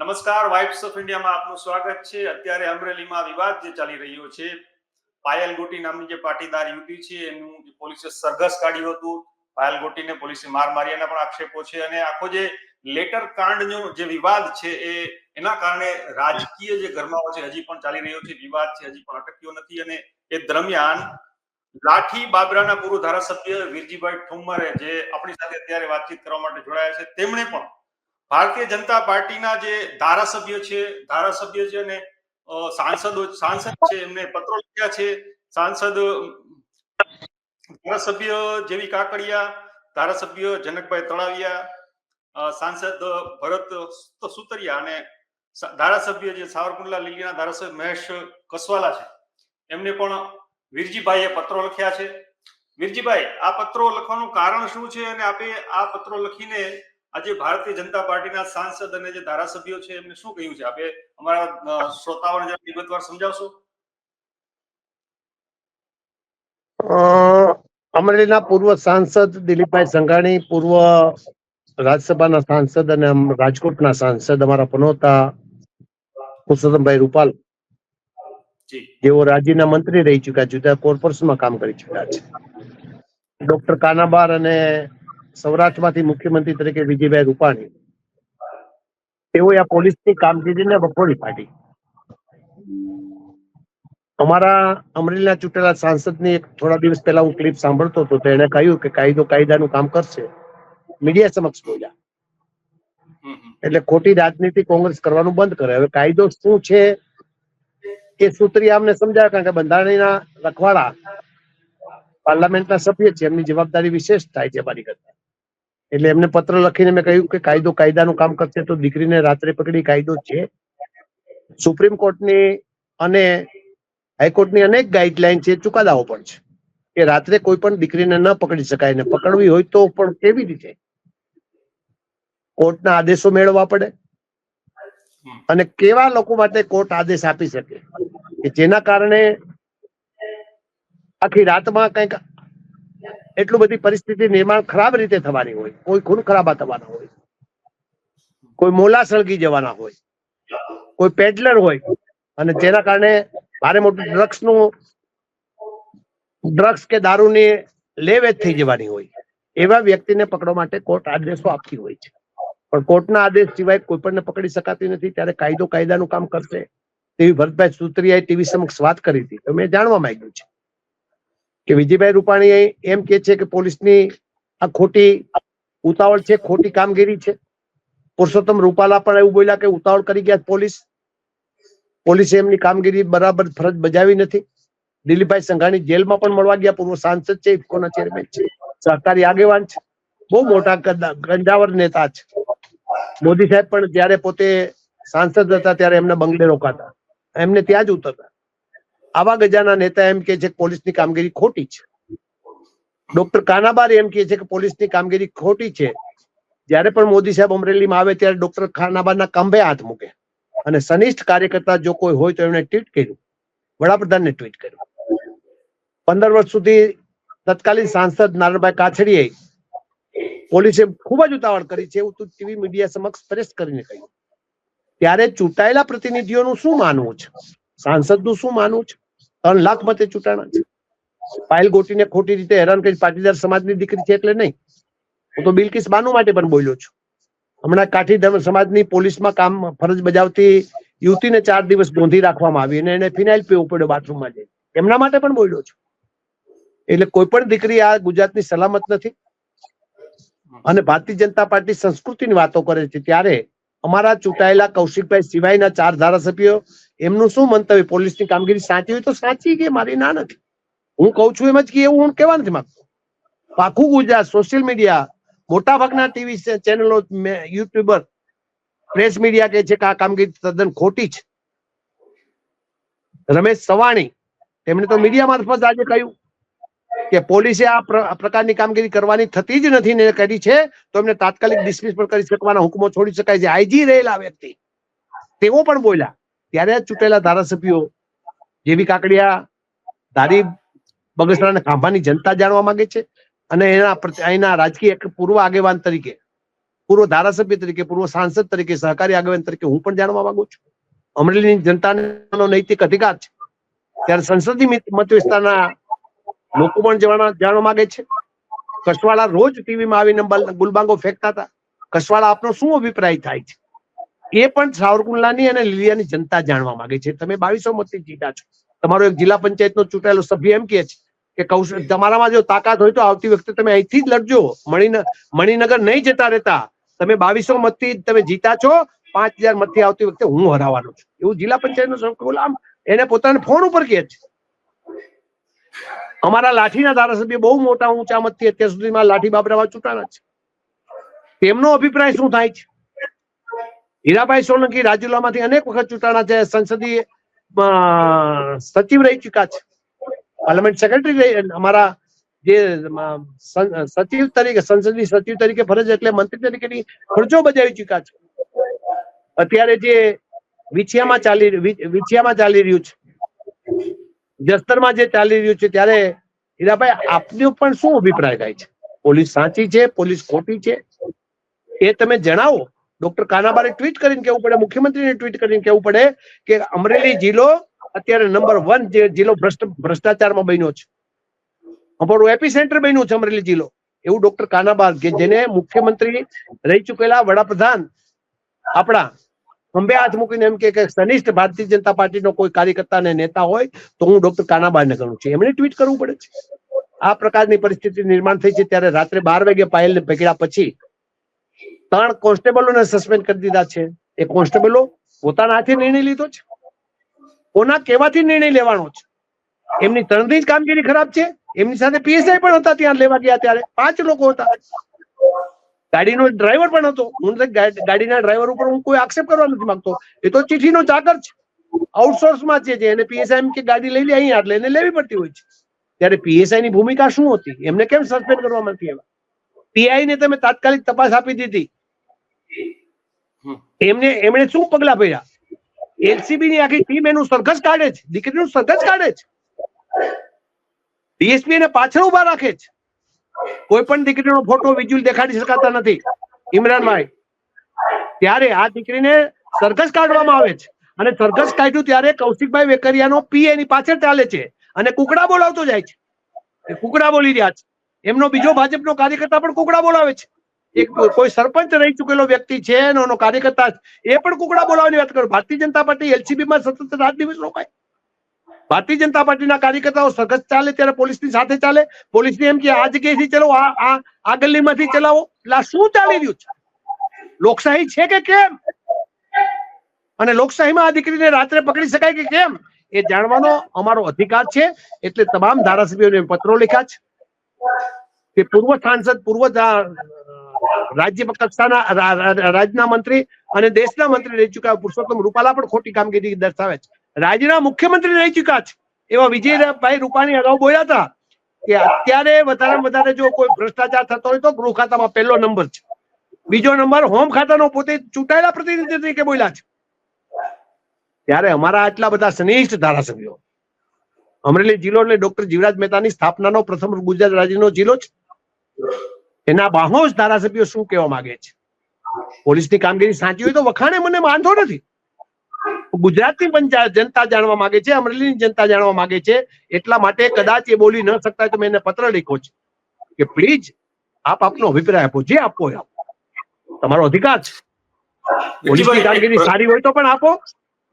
નમસ્કાર wives of ઇન્ડિયામાં આપનું સ્વાગત છે. અત્યારે અમરેલીમાં વિવાદ જે ચાલી રહ્યો છે પાયલ ગોટી નામની જે પાટીદાર યુવતી છે, એનું પોલીસે સરઘસ કાઢ્યું હતું. પાયલ ગોટીને પોલીસે માર માર્યાના પણ આક્ષેપો છે અને આખો જે લેટર કાંડનો જે વિવાદ છે એ, એના કારણે રાજકીય જે ગરમાવો છે હજી પણ ચાલી રહ્યો છે. વિવાદ છે, હજી પણ અટક્યો નથી અને એ દરમિયાન લાઠી બાબરાના પૂર્વ ધારાસભ્ય વીરજીભાઈ ઠુમ્મરે જે આપણી સાથે અત્યારે વાતચીત કરવા માટે જોડાયા છે, તેમણે પણ ભારતીય જનતા પાર્ટીના જે ધારાસભ્ય છે ધારાસભ્ય છે અને સાંસદો, સાંસદ છે, એમને પત્રો લખ્યા છે. સાંસદ, ધારાસભ્ય જેવી કાકડિયા, ધારાસભ્ય જનકભાઈ તળાવિયા સાંસદ ભરત સુતરિયા અને ધારાસભ્ય જે સાવરકુંડલા લીલીના ધારાસભ્ય મહેશ કસવાલા છે. એમને પણ વીરજીભાઈએ પત્રો લખ્યા છે. વીરજીભાઈ, આ પત્રો લખવાનું કારણ શું છે? અને આપે આ પત્રો લખીને આજે ભારતીય જનતા પાર્ટીના સાંસદ અને જે ધારાસભ્યો છે એમને શું કહ્યું છે? આપે અમારા શ્રોતાઓને જરા વિગતવાર સમજાવશો? અમરેલીના પૂર્વ સાંસદ દિલીપભાઈ સંઘાણી પૂર્વ રાજ્યસભાના સાંસદ અને રાજકોટના સાંસદ અમારા પનોતા પુરુષોત્તમભાઈ રૂપાલ. જેઓ રાજ્યના મંત્રી રહી ચુક્યા જુદા કોર્પોરેશનમાં કામ કરી ચુક્યા છે. ડોક્ટર કાનાબાર અને સૌરાષ્ટ્રમાંથી મુખ્યમંત્રી તરીકે વિજયભાઈ રૂપાણી, તેઓએ આ પોલીસની કામગીરીને વખોડી પાડી. અમારા અમરેલીના ચૂંટેલા સાંસદની એક થોડા દિવસ પહેલા હું ક્લિપ સાંભળતો હતો, તો કહ્યું કે કાયદો કાયદાનું કામ કરશે. મીડિયા સમક્ષ બોલ્યા. એટલે ખોટી રાજનીતિ કોંગ્રેસ કરવાનું બંધ કરે. હવે કાયદો શું છે એ સૂત્રી અમને સમજાવે, કારણ કે બંધારણીના રખવાડા પાર્લામેન્ટના સભ્ય છે, એમની જવાબદારી વિશેષ થાય છે મારી કરતા. એટલે એમને પત્ર લખીને મેં કહ્યું કે કાયદો કાયદાનું કામ કરશે તો દીકરીને રાત્રે પકડી કાયદો છે. સુપ્રીમ કોર્ટની અને હાઈકોર્ટની અનેક ગાઈડલાઈન છે ચુકાદાઓ પણ છે. કે રાત્રે કોઈ પણ દીકરીને ન પકડી શકાય ને પકડવી હોય તો પણ કેવી રીતે? કોર્ટના આદેશો મેળવવા પડે. અને કેવા લોકો માટે કોર્ટ આદેશ આપી શકે? કે જેના કારણે આખી રાતમાં કંઈક એટલું બધી પરિસ્થિતિ નિર્માણ ખરાબ રીતે થવાની હોય. કોઈ ખૂન ખરાબા થવાના હોય. કોઈ મોલા સળગી જવાના હોય. કોઈ પેડલર હોય. અને જેના કારણે ભારે મોટું ડ્રગ્સનું ડ્રગ્સ કે દારૂની લેવેચ થઈ જવાની હોય. એવા વ્યક્તિને પકડવા માટે કોર્ટ આદેશો આપતી હોય છે. પણ કોર્ટના આદેશ સિવાય કોઈ પણને પકડી શકાતી નથી. ત્યારે કાયદો કાયદાનું કામ કરશે. તેવી ભરતભાઈ સુત્રીયાએ ટીવી સમક્ષ વાત કરી હતી. તો મેં જાણવા માંગ્યું છે. કે વિજયભાઈ રૂપાણી એમ કે છે કે પોલીસની આ ખોટી ઉતાવળ છે, ખોટી કામગીરી છે. પુરુષોત્તમ રૂપાલા પણ એવું બોલ્યા કે ઉતાવળ કરી ગયા પોલીસ. પોલીસે એમની કામગીરી બરાબર ફરજ બજાવી નથી. દિલીપભાઈ સંઘાણી જેલમાં પણ મળવા ગયા. પૂર્વ સાંસદ છે, ઇફકોના ચેરમેન છે. સહકારી આગેવાન છે. બહુ મોટા ગંજાવર નેતા છે. મોદી સાહેબ પણ જ્યારે પોતે સાંસદ હતા ત્યારે એમના બંગલે રોકાતા. એમને ત્યાં જ ઉતરતા. આવા ગજાના નેતા એમ કે છે પોલીસની કામગીરી ખોટી છે. ડોક્ટર કાનાબાર એમ કે છે કે પોલીસની કામગીરી ખોટી છે. જ્યારે પણ મોદી સાહેબ અમરેલીમાં આવે ત્યારે ડોક્ટર કાનાબારના કંભે હાથ મૂકે. અને સનિષ્ઠ કાર્યકર્તા જો કોઈ હોય તો એમણે ટ્વીટ કર્યું. વડાપ્રધાનને ટ્વીટ કર્યું. પંદર વર્ષ સુધી તત્કાલીન સાંસદ નારણભાઈ કાછડીએ પોલીસે ખૂબ જ ઉતાવળ કરી છે એવું ટીવી મીડિયા સમક્ષ પ્રેસ કરીને કહ્યું. ત્યારે ચૂંટાયેલા પ્રતિનિધિઓનું શું માનવું છે? સાંસદનું શું માનવું છે? ત્રણ લાખ મતે ચૂંટાણા છે. પાયલ ગોટીને ખોટી રીતે હેરાન કરી પાટીદાર સમાજની દીકરી છે એટલે નહીં. હું તો બિલકિસ બાનુ માટે પણ બોલ્યો છું. હમણાં કાઠી સમાજની પોલીસમાં કામ ફરજ બજાવતી યુવતીને ચાર દિવસ ગોંધી રાખવામાં આવી અને એને ફિનાઇલ પીવું પડ્યો બાથરૂમમાં જઈ એમના માટે પણ બોલ્યો છું. એટલે કોઈ પણ દીકરી આ ગુજરાતની સલામત નથી. અને ભારતીય જનતા પાર્ટી સંસ્કૃતિની વાતો કરે છે ત્યારે અમારા ચૂંટાયેલા કૌશિકભાઈ સિવાયના ચાર ધારાસભ્યો એમનું શું મંતવ્ય? પોલીસની કામગીરી સાચી હોય તો સાચી કે મારી ના નથી? હું કઉ છું એમ જ કે એવું હું કેવા નથી માંગતો. આખું ગુજરાત સોશિયલ મીડિયા મોટા ભાગના ટીવી ચેનલો યુટ્યુબર પ્રેસ મીડિયા કે છે કે આ કામગીરી તદ્દન ખોટી છે. રમેશ સવાણી તેમણે તો મીડિયા મારફત આજે કહ્યું કે પોલીસે આ પ્ર- આ પ્રકારની કામગીરી કરવાની થતી જ નથી ને કરી છે, તો એમને તાત્કાલિક ડિસમિસ પણ કરી શકવાના હુકમો છોડી શકાય છે. આઈજી રહેલા વ્યક્તિ. તેઓ પણ બોલ્યા. ત્યારે આ ચૂંટેલા ધારાસભ્યો જેવી કાકડિયા, ધારી બગસરા અને ખાંભાની જનતા જાણવા માંગે છે અને એના અહીંના રાજકીય પૂર્વ આગેવાન તરીકે, પૂર્વ ધારાસભ્ય તરીકે, પૂર્વ સાંસદ તરીકે, સહકારી આગેવાન તરીકે હું પણ જાણવા માંગુ છું. અમરેલીની જનતાનો નૈતિક અધિકાર છે. ત્યારે સંસદીય મિત- વિસ્તારના લોકો પણ જાણવા માંગે છે. કસવાળા રોજ ટીવીમાં આવીને ગુલબાંગો ફેંકતા હતા. કસવાળા આપનો શું અભિપ્રાય થાય છે? એ પણ સાવરકુંડલાની અને લીલિયાની જનતા જાણવા માંગે છે. તમે બાવીસો મતથી જીતા છો. તમારો એક જિલ્લા પંચાયતનો ચૂંટાયેલો સભ્ય એમ કહે છે કે કૌશલ તમારામાં જો તાકાત હોય તો આવતી વખતે તમે અહીંથી જ લડજો. મણિનગર મણિનગર નહીં જતા રહેતા. તમે બાવીસો મતથી તમે જીતા છો. પાંચ હજાર મતથી આવતી વખતે હું હરાવાનો છું. એવું જિલ્લા પંચાયતનો સભ્ય ગુલામ એને પોતાના ફોન ઉપર કહે છે. અમારા લાઠીના ધારાસભ્ય બહુ મોટા ઊંચા મતથી અત્યાર સુધીમાં લાઠી બાબરામાં ચૂંટાણા છે. તેમનો અભિપ્રાય શું થાય છે? હીરાભાઈ સોલંકી રાજુલામાંથી અનેક વખત ચૂંટાણા છે. સંસદીય સચિવ રહી ચુક્યા છે. પાર્લામેન્ટ સેક્રેટરી અમારા જે સચિવ તરીકે, સંસદીય સચિવ તરીકે ફરજ એટલે મંત્રી તરીકેની ફરજો બજાવી ચુક્યા છે. અત્યારે જે વિછિયામાં ચાલી વિછિયામાં ચાલી રહ્યું છે. જસ્તરમાં જે ચાલી રહ્યું છે ત્યારે હીરાભાઈ, આપનો પણ શું અભિપ્રાય થાય છે? પોલીસ સાચી છે? પોલીસ ખોટી છે? એ તમે જણાવો. ડોક્ટર કાનાબારે ટ્વીટ કરીને કેવું પડે, મુખ્યમંત્રીને ટ્વીટ કરીને કેવું પડે કે અમરેલી જિલ્લો અત્યારે નંબર વન જે જિલ્લો ભ્રષ્ટ, ભ્રષ્ટાચારમાં બન્યો છે. અમારું એપી સેન્ટર બન્યું છે અમરેલી જિલ્લો. એવું ડોક્ટર કાનાબાર કે જેને મુખ્યમંત્રી રહી ચૂકેલા વડાપ્રધાન આપણા ખંભે હાથ મૂકીને એમ કે સનિષ્ઠ ભારતીય જનતા પાર્ટીનો કોઈ કાર્યકર્તા ને નેતા હોય તો હું ડોક્ટર કાનાબારને ગણું છું. એમણે ટ્વીટ કરવું પડે છે. આ પ્રકારની પરિસ્થિતિ નિર્માણ થઈ છે ત્યારે રાત્રે બાર વાગે પાયલને પકડ્યા પછી ત્રણ કોન્સ્ટેબલોને સસ્પેન્ડ કરી દીધા છે. એ કોન્સ્ટેબલો પોતાના હાથે નિર્ણય લીધો છે. કોના કહેવાથી નિર્ણય લેવાનો છે? એમની ત્રણની જ કામગીરી ખરાબ છે. એમની સાથે પીએસઆઈ પણ હતા ત્યાં લેવા ગયા ત્યારે. પાંચ લોકો હતા. ગાડીનો ડ્રાઈવર પણ હતો. હું ગાડીના ડ્રાઈવર ઉપર હું કોઈ આક્ષેપ કરવા નથી માંગતો. એ તો ચિઠ્ઠીનો ચાકર છે. આઉટસોર્સમાં છે એને પીએસઆઈ કે ગાડી લઈ લે, અહીં એટલે એને લેવી પડતી હોય છે. ત્યારે પીએસઆઈ ની ભૂમિકા શું હતી? એમને કેમ સસ્પેન્ડ કરવામાં નથી આવ્યા? પીઆઈ ને તમે તાત્કાલિક તપાસ આપી દીધી. એમને, એમણે શું પગલા ભર્યા? એલસીબી ની આખી ટીમ એનું સરઘસ કાઢે છે. દીકરીનું સરઘસ કાઢે છે. ડીએસપી એને પાછળ ઊભા રાખે છે. કોઈ પણ દીકરીનો ફોટો વિઝ્યુઅલ દેખાડી શકાતા નથી. ઇમરાનભાઈ ત્યારે આ દીકરીને સરઘસ કાઢવામાં આવે છે. અને સરઘસ કાઢ્યું ત્યારે કૌશિકભાઈ વેકરિયાનો પી એની પાછળ ચાલે છે અને કુકડા બોલાવતો જાય છે. કુકડા બોલી રહ્યા છે. એમનો બીજો ભાજપનો કાર્યકર્તા પણ કુકડા બોલાવે છે. એક કોઈ સરપંચ રહી ચૂકેલો વ્યક્તિ છે એનો કાર્યકર્તા એ પણ કુકડા બોલાવવાની વાત કરો. ભારતીય જનતા પાર્ટી એલસીબી માં સતત રાત દિવસ રોકાય. ભારતીય જનતા પાર્ટીના કાર્યકર્તાઓ સરઘસ ચાલે ત્યારે પોલીસની સાથે ચાલે. પોલીસની એમ કે આ જગ્યાએથી ચલાવો આ આ ગલીમાંથી ચલાવો. એટલે આ શું ચાલી રહ્યું છે? લોકશાહી છે કે કેમ? અને લોકશાહીમાં આ દીકરીને રાત્રે પકડી શકાય કે કેમ? એ જાણવાનો અમારો અધિકાર છે. એટલે તમામ ધારાસભ્યોને પત્રો લખ્યા છે. કે પૂર્વ સાંસદ પૂર્વ રાજ્ય કક્ષાના રાજ્યના મંત્રી અને દેશના મંત્રી રહી ચુક્યા. પુરુષોત્તમ રૂપાલા પણ ખોટી કામગીરી દર્શાવે છે. રાજ્યના મુખ્યમંત્રી રહી ચુક્યા છે. એવા વિજયભાઈ રૂપાણી અગાઉ બોલ્યા હતા કે અત્યારે વધારે વધારે જો કોઈ ભ્રષ્ટાચાર થતો હોય તો ગૃહ ખાતામાં પહેલો નંબર છે. બીજો નંબર હોમ ખાતાનો પોતે ચૂંટાયેલા પ્રતિનિધિ તરીકે બોલ્યા છે. ત્યારે અમારા આટલા બધા શ્રેષ્ઠ ધારાસભ્યો, અમરેલી જિલ્લો એટલે ડોક્ટર જીવરાજ મહેતાની સ્થાપનાનો પ્રથમ ગુજરાત રાજ્યનો જિલ્લો છે. એના બાહોશ ધારાસભ્યો શું કહેવા માંગે છે? પોલીસની કામગીરી સાચી હોય તો વખાણે મને વાંધો નથી. ગુજરાતની પંચાયત જનતા જાણવા માંગે છે અમરેલીની જનતા જાણવા માંગે છે. એટલા માટે કદાચ એ બોલી ન શકતા તો મેં એને પત્ર લખ્યો છે કે પ્લીઝ આપ આપનો અભિપ્રાય આપો જે આપો આપ આપો. તમારો અધિકાર છે. પોલીસની કામગીરી સારી હોય તો પણ આપો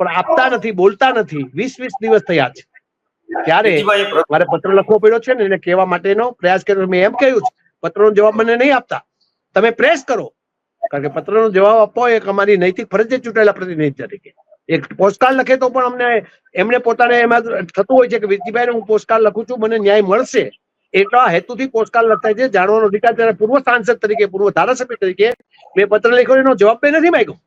પણ આપતા નથી બોલતા નથી. વીસ વીસ દિવસ થયા છે. ત્યારે મારે પત્ર લખવો પડ્યો છે ને એને કહેવા માટેનો પ્રયાસ કર્યો મેં એમ કહ્યું છે પત્રનો જવાબ મને નહીં આપતા. તમે પ્રેસ કરો. કારણ કે પત્રનો જવાબ આપવો એક અમારી નૈતિક ફરજે ચૂંટાયેલા પ્રતિનિધિ તરીકે. એક પોસ્ટકાર્ડ લખે તો પણ અમને એમને પોતાને એમાં થતું હોય છે કે વિજયભાઈ હું પોસ્ટકાર્ડ લખું છું, મને ન્યાય મળશે. એટલા હેતુથી પોસ્ટકાર્ડ લખાય છે. જાણવાનો અધિકાર ત્યારે પૂર્વ સાંસદ તરીકે, પૂર્વ ધારાસભ્ય તરીકે મેં પત્ર લખ્યો, એનો જવાબ મેં નથી માંગ્યો.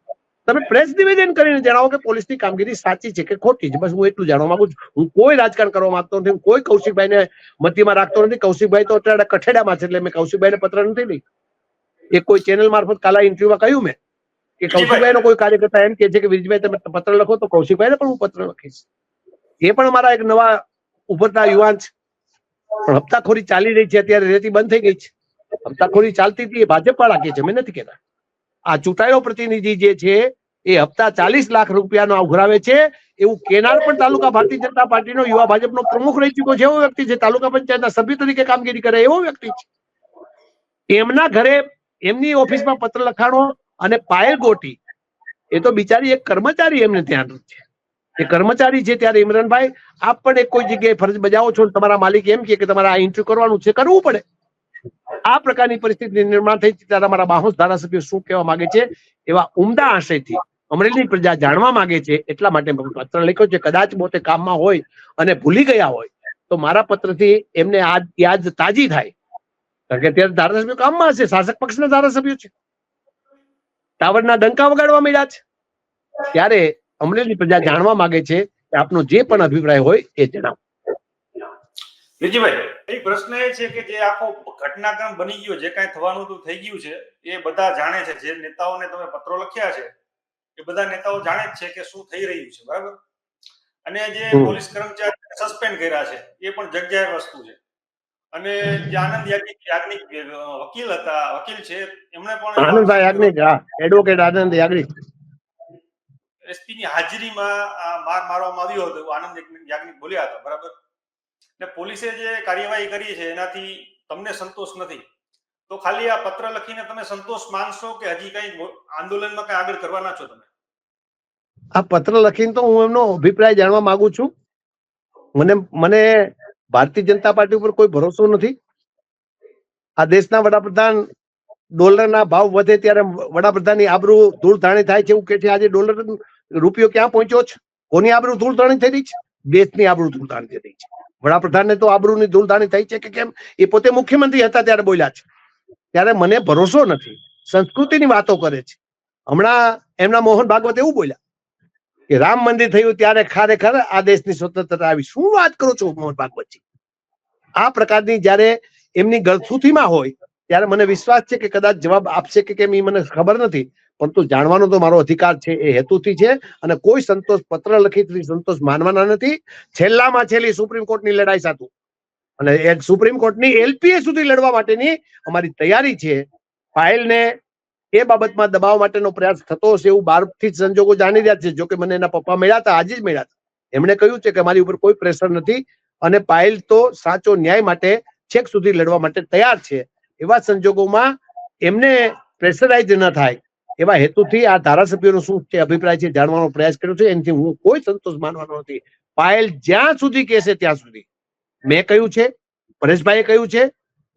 તમે પ્રેસ નિવેદન કરીને જણાવો કે પોલીસની કામગીરી સાચી છે કે ખોટી છે? બસ હું એટલું જાણવા માંગુ છું. હું કોઈ રાજકારણ કરવા માંગતો નથી. હું કોઈ કૌશિકભાઈને મતીમાં રાખતો નથી. કૌશિકભાઈ તો અત્યારે કઠેડામાં છે એટલે મેં કૌશિકભાઈને પત્ર નથી લઈ એ કોઈ ચેનલ મારફત કાલા ઇન્ટરવ્યુમાં કહ્યું મેં કે કૌશિકભાઈનો કોઈ કાર્યકર્તા એમ કે છે કે વિજયભાઈ તમે પત્ર લખો તો કૌશિકભાઈને પણ હું પત્ર લખીશ. એ પણ અમારા એક નવા ઉભરતા યુવાન છે. પણ હપ્તાખોરી ચાલી રહી છે અત્યારે. રેતી બંધ થઈ ગઈ છે. હપ્તાખોરી ચાલતી હતી એ ભાજપ વાળા કે છે? મેં નથી કહેતા. આ ચૂંટાયેલો પ્રતિનિધિ જે છે એ હપ્તા ચાલીસ લાખ રૂપિયાનો ઉઘરાવે છે. એવું કેનાર પણ તાલુકા ભારતીય જનતા પાર્ટીનો યુવા ભાજપનો પ્રમુખ રહી ચુક્યો છે. એવો વ્યક્તિ છે, તાલુકા પંચાયતના સભ્ય તરીકે કામગીરી કરે, એવો વ્યક્તિ છે. એમના ઘરે એમની ઓફિસમાં પત્ર લખાણો અને પાયલ ગોટી. એ તો બિચારી એક કર્મચારી એમને ત્યાં છે. એ કર્મચારી છે ત્યારે ઇમરાનભાઈ, આપ પણ એક કોઈ જગ્યાએ ફરજ બજાવો છો તમારા માલિક એમ કે તમારે આ ઇન્ટરવ્યુ કરવાનું છે, કરવું પડે. આ પ્રકારની પરિસ્થિતિ નિર્માણ થઈ ત્યારે અમારા બાહોશ ધારાસભ્યો શું કહેવા માંગે છે? એવા ઉમદા આશયથી અમરેલી પ્રજા જાણવા માંગે છે એટલા માટે પત્ર લખ્યો છે. કદાચ પોતે કામમાં હોય અને ભૂલી ગયા હોય, તો મારા પત્રથી એમને આ યાદ તાજી થાય. કારણ કે ત્યારે ધારાસભ્યો કામમાં હશે, શાસક પક્ષના ધારાસભ્યો છે. ટાવરના ડંકા વગાડવા મળ્યા છે. ત્યારે અમરેલી પ્રજા જાણવા માંગે છે કે આપનો જે પણ અભિપ્રાય હોય એ જણાવો. ભાઈ એક પ્રશ્ન એ છે કે જે આખો ઘટનાક્રમ બની ગયો, જે કાંઈ થવાનું હતું થઈ ગયું છે, એ બધા જાણે છે. જે નેતાઓને તમે પત્રો લખ્યા છે એ બધા નેતાઓ જાણે જ છે કે શું થઈ રહ્યું છે બરાબર? અને જે પોલીસ કર્મચારી સસ્પેન્ડ કર્યા છે એ પણ જગ્યાએ વસ્તુ છે. અને જે આનંદ યાજ્ઞિક યાજ્ઞિક વકીલ હતા વકીલ છે એમણે પણ આનંદભાઈ યાજ્ઞિક હા એડવોકેટ આનંદ યાજ્ઞિક. એસપી ની હાજરીમાં માર મારવામાં આવ્યો હતો આનંદ યાજ્ઞિક બોલ્યા હતા બરાબર? ને પોલીસે જે કાર્યવાહી કરી છે એનાથી તમને સંતોષ નથી. તો ખાલી આ પત્ર લખીને તમે સંતોષ માનશો કે હજી કઈ આંદોલનમાં કઈ આગળ કરવાના છો તમે? આ પત્ર લખીને તો હું એમનો અભિપ્રાય જાણવા માંગુ છું. મને મને ભારતીય જનતા પાર્ટી ઉપર કોઈ ભરોસો નથી. આ દેશના વડાપ્રધાન ડોલરના ભાવ વધે ત્યારે વડાપ્રધાનની આબરૂ ધૂળધાણી થાય છે એવું કે છે. આજે ડોલર રૂપિયો ક્યાં પહોંચ્યો છે? કોની આબરૂ ધૂળધાણી થઈ રહી છે? દેશની આબરૂ ધૂળધાણી થઈ રહી છે. વડાપ્રધાનને તો આબરૂની ધૂળધાણી થઈ છે કે કેમ? એ પોતે મુખ્યમંત્રી હતા ત્યારે બોલ્યા છે. ત્યારે મને ભરોસો નથી. સંસ્કૃતિની વાતો કરે છે. હમણાં એમના મોહન ભાગવત એવું બોલ્યા. કે રામ મંદિર થયું ત્યારે ખરેખર આ દેશની સ્વતંત્રતા આવી. શું વાત કરો છો, મોહન ભાગવતજી? આ પ્રકારની જ્યારે એમની ગળથુથીમાં હોય, ત્યારે મને વિશ્વાસ છે કે કદાચ જવાબ આપશે કે કેમ એ મને ખબર નથી, પરંતુ જાણવાનો તો મારો અધિકાર છે, એ હેતુથી છે અને કોઈ સંતોષ પત્ર લખી સંતોષ માનવાના નથી. છેલ્લામાં છેલ્લી સુપ્રીમ કોર્ટની લડાઈ સાતું અને સુપ્રીમ કોર્ટની એલપીએ સુધી લડવા માટેની અમારી તૈયારી છે. ફાઇલને એ બાબતમાં દબાવ માટેનો પ્રયાસ થતો હશે એવું બહારથી જ સંજોગો જાણી રહ્યા છે. જોકે મને એના પપ્પા મળ્યા હતા, આજે જ મળ્યા હતા. એમણે કહ્યું છે કે મારી ઉપર કોઈ પ્રેશર નથી અને પાયલ તો સાચો ન્યાય માટે છેક સુધી લડવા માટે તૈયાર છે. એવા સંજોગોમાં એમને પ્રેશરાઇઝ ન થાય. એવા હેતુથી આ ધારાસભ્યોનો શું છે અભિપ્રાય છે જાણવાનો પ્રયાસ કર્યો છે. એનાથી હું કોઈ સંતોષ માનવાનો નથી. પાયલ જ્યાં સુધી કહેશે ત્યાં સુધી. મેં કહ્યું છે, પરેશભાઈએ કહ્યું છે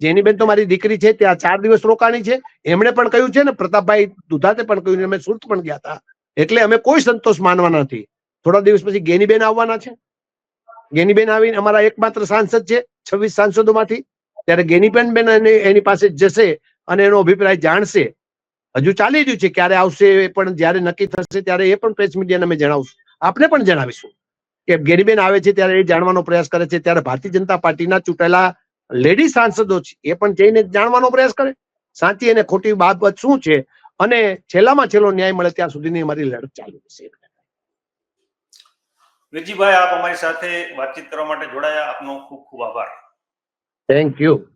જેની બેન તો મારી દીકરી છે, ત્યાં ચાર દિવસ રોકાણી છે. એમણે પણ કહ્યું છે ને, પ્રતાપભાઈ દુધાતે પણ કહ્યું અમે સુરત પણ ગયા હતા. એટલે અમે કોઈ સંતોષ માનવાના નથી. થોડા દિવસ પછી ગેનીબેન આવવાના છે. ગેનીબેન આવીને અમારા એકમાત્ર સાંસદ છે, છવ્વીસ સાંસદોમાંથી. ત્યારે ગેનીબેન બેન એની પાસે જશે અને એનો અભિપ્રાય જાણશે. હજુ ચાલી રહ્યું છે, ક્યારે આવશે એ પણ જ્યારે નક્કી થશે, ત્યારે એ પણ પ્રેસ મીડિયાને અમે જણાવશું. આપને પણ જણાવીશું. કે ગેનીબેન આવે છે, ત્યારે એ જાણવાનો પ્રયાસ કરે છે, ત્યારે ભારતીય જનતા પાર્ટીના ચૂંટાયેલા લેડી સાંસદો છે એ પણ જઈને જાણવાનો પ્રયાસ કરે. સાચી અને ખોટી બાબત શું છે? અને છેલ્લામાં છેલ્લો ન્યાય મળે ત્યાં સુધીની અમારી લડત ચાલુ રહેશે. વિરજીભાઈ આપ અમારી સાથે વાતચીત કરવા માટે જોડાયા. આપનો ખૂબ ખૂબ આભાર. Thank you